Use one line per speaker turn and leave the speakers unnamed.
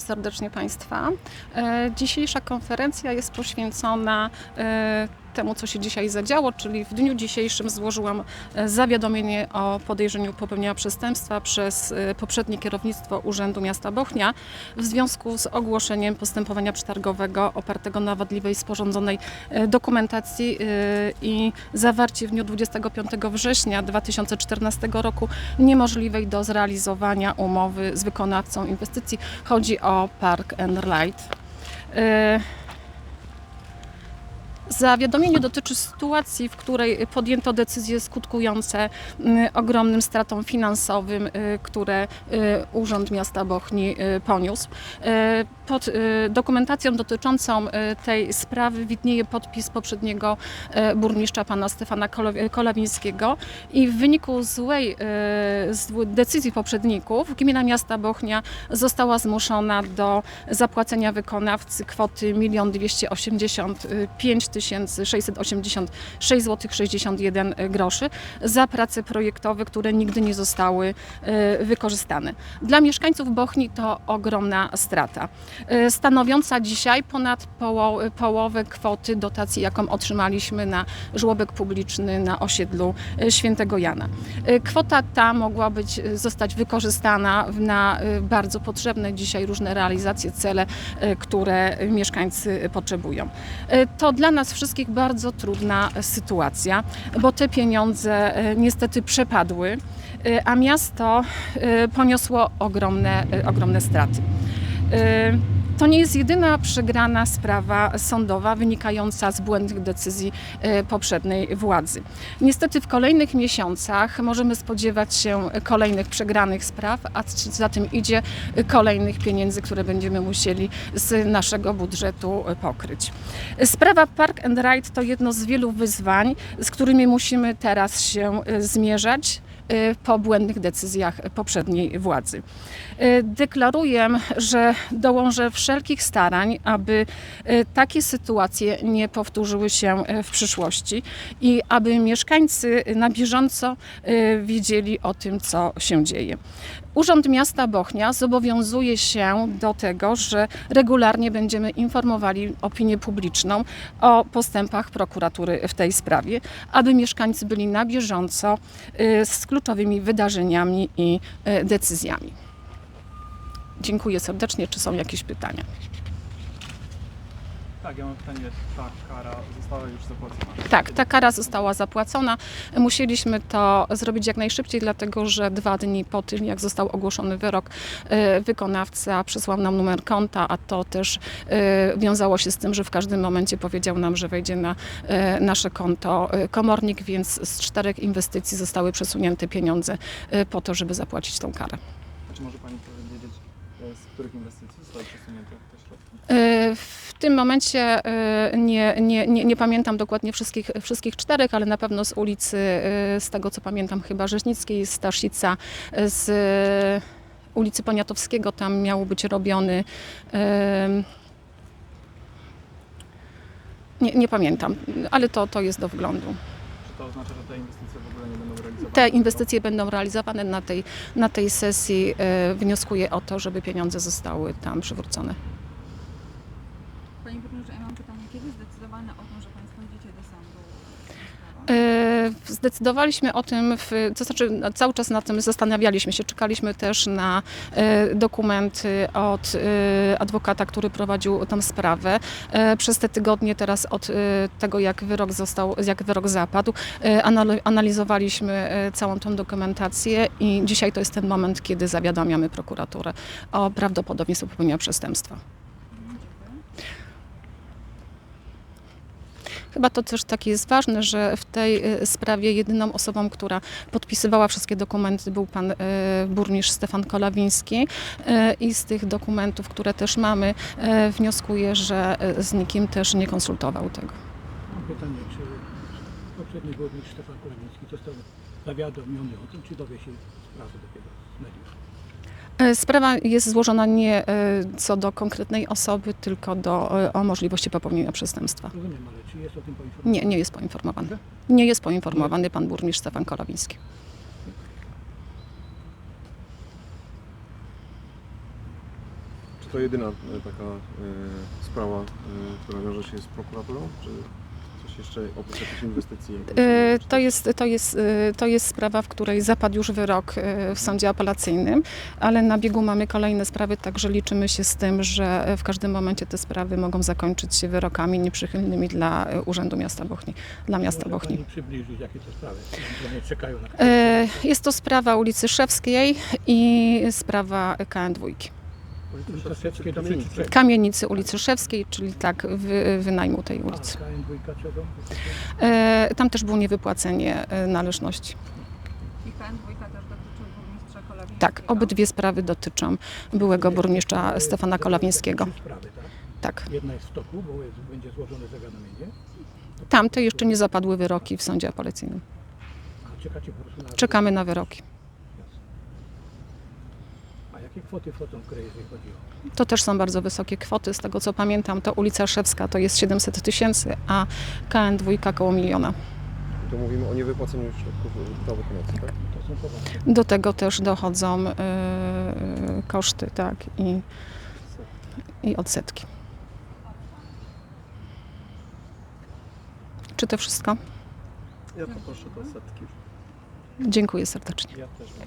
serdecznie Państwa. E, Dzisiejsza konferencja jest poświęcona e, temu, co się dzisiaj zadziało, czyli w dniu dzisiejszym złożyłam e, zawiadomienie o podejrzeniu popełnienia przestępstwa przez e, poprzednie kierownictwo Urzędu Miasta Bochnia w związku z ogłoszeniem postępowania przetargowego opartego na wadliwej sporządzonej e, dokumentacji i zawarcie w dniu 25 września 2014 roku niemożliwej do zrealizowania umowy z wykonawcą inwestycji. Chodzi o Park and Ride. Zawiadomienie dotyczy sytuacji, w której podjęto decyzje skutkujące mm, ogromnym stratą finansowym, y, które y, Urząd Miasta Bochni y, poniósł. Pod dokumentacją dotyczącą tej sprawy widnieje podpis poprzedniego burmistrza pana Stefana Kolawińskiego i w wyniku złej decyzji poprzedników gmina miasta Bochnia została zmuszona do zapłacenia wykonawcy kwoty 1 285 686 zł 61 groszy za prace projektowe, które nigdy nie zostały e, wykorzystane. Dla mieszkańców Bochni to ogromna strata, e, stanowiąca dzisiaj ponad poło- połowę kwoty dotacji, jaką otrzymaliśmy na żłobek publiczny na osiedlu e, Świętego Jana. Kwota ta mogła być, zostać wykorzystana na bardzo potrzebne dzisiaj różne realizacje, cele, które mieszkańcy potrzebują. To dla nas wszystkich bardzo trudna sytuacja, bo te pieniądze e, niestety przepadły, e, a miasto e, poniosło ogromne, ogromne straty. To nie jest jedyna przegrana sprawa sądowa wynikająca z błędnych decyzji e, poprzedniej władzy. Niestety w kolejnych miesiącach możemy spodziewać się kolejnych przegranych spraw, a za tym idzie kolejnych pieniędzy, które będziemy musieli z naszego budżetu e, pokryć. Sprawa Park and Ride to jedno z wielu wyzwań, z którymi musimy teraz się e, zmierzać po błędnych decyzjach poprzedniej władzy. E, Deklaruję, że dołożę wszelkich starań, aby e, takie sytuacje nie powtórzyły się w przyszłości i aby mieszkańcy na bieżąco wiedzieli o tym, co się dzieje. Urząd Miasta Bochnia zobowiązuje się do tego, że regularnie będziemy informowali opinię publiczną o postępach prokuratury w tej sprawie, aby mieszkańcy byli na bieżąco y, z kluczowymi wydarzeniami i y, decyzjami. Dziękuję serdecznie. Czy są jakieś pytania?
Tak, ja mam pytanie, ta kara została już zapłacona?
Tak, ta kara została zapłacona. Musieliśmy to zrobić jak najszybciej, dlatego że dwa dni po tym, jak został ogłoszony wyrok, e, wykonawca przysłał nam numer konta, a to też e, wiązało się z tym, że w każdym momencie powiedział nam, że wejdzie na e, nasze konto komornik, więc z czterech inwestycji zostały przesunięte pieniądze po to, żeby zapłacić tą karę.
Czy może Pani powiedzieć, z których inwestycji zostały przesunięte te środki?
E, W tym momencie e, nie, nie, nie, nie pamiętam dokładnie wszystkich, wszystkich czterech, ale na pewno z ulicy, e, z tego co pamiętam, chyba Rzeźnickiej, Staszica, e, z e, ulicy Poniatowskiego, tam miał być robiony. e, Nie, nie pamiętam, ale to, to jest do wglądu.
To oznacza, że te inwestycje w ogóle nie będą realizowane?
Te inwestycje będą realizowane na tej, na tej sesji. e, Wnioskuję o to, żeby pieniądze zostały tam przywrócone.
Panie burmistrzu, ja mam pytanie, kiedy zdecydowano o tym, że Państwo idziecie do sądu?
E, Zdecydowaliśmy o tym, w, to znaczy no, cały czas na tym zastanawialiśmy się. Czekaliśmy też na e, dokumenty od e, adwokata, który prowadził tą sprawę. Przez te tygodnie teraz od tego, jak wyrok został, jak wyrok zapadł, anal- analizowaliśmy całą tą dokumentację i dzisiaj to jest ten moment, kiedy zawiadamiamy prokuraturę o prawdopodobieństwie popełnienia przestępstwa. Chyba to też takie jest ważne, że w tej y, sprawie jedyną osobą, która podpisywała wszystkie dokumenty był pan y, burmistrz Stefan Kolawiński y, i z tych dokumentów, które też mamy, wnioskuję, że z nikim też nie konsultował tego.
Mam pytanie, czy poprzedni burmistrz Stefan Kulawiński został zawiadomiony o tym, czy dowie się sprawy dopiero z mediów?
Y, Sprawa jest złożona nie y, co do konkretnej osoby, tylko do, y, o możliwości popełnienia przestępstwa.
Rozumiem, ale czy jest o tym poinformowany?
Nie, nie jest poinformowany. Nie jest poinformowany pan burmistrz Stefan Kolawiński.
Czy
Czy to jedyna e, taka e, sprawa, e, która wiąże się z prokuraturą? Czy jeszcze oprócz jakichś inwestycji?
E, To jest, to, jest, e, to jest sprawa, w której zapadł już wyrok e, w sądzie apelacyjnym, ale na biegu mamy kolejne sprawy, także liczymy się z tym, że w każdym momencie te sprawy mogą zakończyć się wyrokami nieprzychylnymi dla Urzędu Miasta Bochni, dla miasta Bochni.
Pani przybliżyć, jakie to sprawy? Czekają na
Jest to sprawa ulicy Szewskiej i sprawa KN2.
Kamienicy.
ulicy Szewskiej, czyli tak wy, wynajmu tej ulicy.
KN2 czego?
E, Tam też było niewypłacenie e, należności.
I KN dwójka też dotyczył burmistrza Kolawińskiego.
Tak, obydwie sprawy dotyczą byłego burmistrza Stefana Kolawińskiego.
Tak?
Tak.
Jedna jest w toku, bo jest, będzie złożone zawiadomienie.
Tamte jeszcze nie zapadły wyroki w sądzie apelacyjnym.
A czekacie po prostu na...
Czekamy na wyroki.
Jakie kwoty wchodzą w grę, jeżeli chodzi o...
To też są bardzo wysokie kwoty. Z tego co pamiętam, to ulica Szewska to jest 700 tysięcy, a KN2 około miliona.
To mówimy o niewypłaceniu środków utraty pomocy, tak?
To są poważne.
Do tego też dochodzą e, koszty, tak, i, i odsetki. Czy to wszystko?
Ja poproszę do setki.
Dziękuję serdecznie.
Ja też.